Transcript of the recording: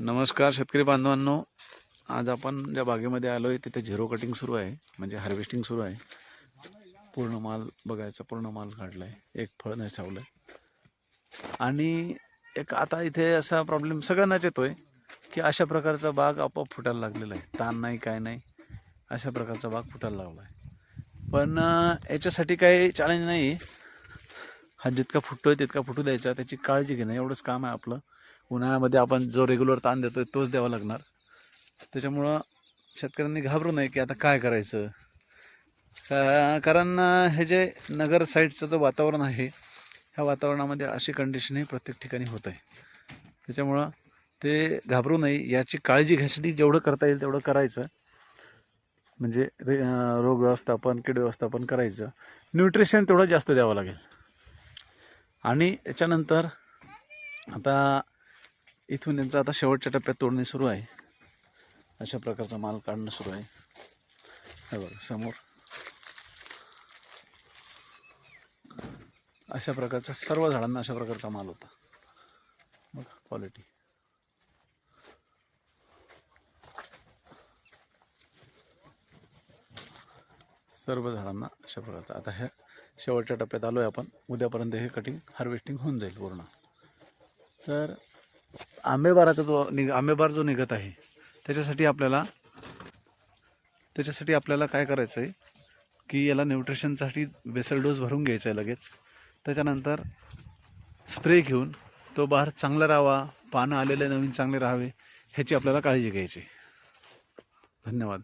नमस्कार शेतकरी बांधवांनो. आज आपण ज्या बागेमध्ये आलो आहे तिथे झिरो कटिंग सुरू आहे म्हणजे हार्वेस्टिंग सुरू आहे. पूर्ण माल बघायचा पूर्ण माल काढला आहे एक फळ नाही ठेवलं आणि एक आता इथे असा प्रॉब्लेम सगळ्यांनाच येतो आहे की अशा प्रकारचा बाग आपोआप फुटायला लागलेला आहे. ताण नाही काय नाही अशा प्रकारचा बाग फुटायला लागला आहे पण याच्यासाठी काही चॅलेंज नाही. हा जितका फुटतो आहे तितका फुटू द्यायचा. त्याची काळजी घेणं एवढंच काम आहे आपलं. उन्हाळ्यामध्ये आपण जो रेग्युलर ताण देतो तोच द्यावा लागणार. त्याच्यामुळं शेतकऱ्यांनी घाबरू नये की आता काय करायचं. का- कारण हे जे नगर साईडचं जे वातावरण आहे ह्या वातावरणामध्ये अशी कंडिशन ही प्रत्येक ठिकाणी होत आहे. त्याच्यामुळं ते घाबरू नये. याची काळजी घ्यायसाठी जेवढं करता येईल तेवढं करायचं. म्हणजे रे रोग व्यवस्थापन कीड व्यवस्थापन करायचं. न्यूट्रिशन तेवढं जास्त द्यावं लागेल. आणि याच्यानंतर आता इथून यांचं आता शेवटच्या टप्प्यात तोडणी सुरू आहे. अशा प्रकारचा माल काढणं सुरू आहे. हे बघा समोर. अशा प्रकारचा सर्व झाडांना अशा प्रकारचा माल होता. बघा क्वालिटी सर्व झाडांना अशा प्रकारचा. आता ह्या शेवटच्या टप्प्यात आलो आहे आपण. उद्यापर्यंत हे कटिंग हार्वेस्टिंग होऊन जाईल पूर्ण. तर आंबेबाराचा जो निघ आंबेबार जो निघत आहे त्याच्यासाठी आपल्याला त्याच्यासाठी आपल्याला काय करायचं आहे की याला न्यूट्रिशनसाठी बेसल डोस भरून घ्यायचा आहे लगेच. त्याच्यानंतर स्प्रे घेऊन तो बहार चांगला राहावा पानं आलेले नवीन चांगले राहावे ह्याची आपल्याला काळजी घ्यायची. धन्यवाद.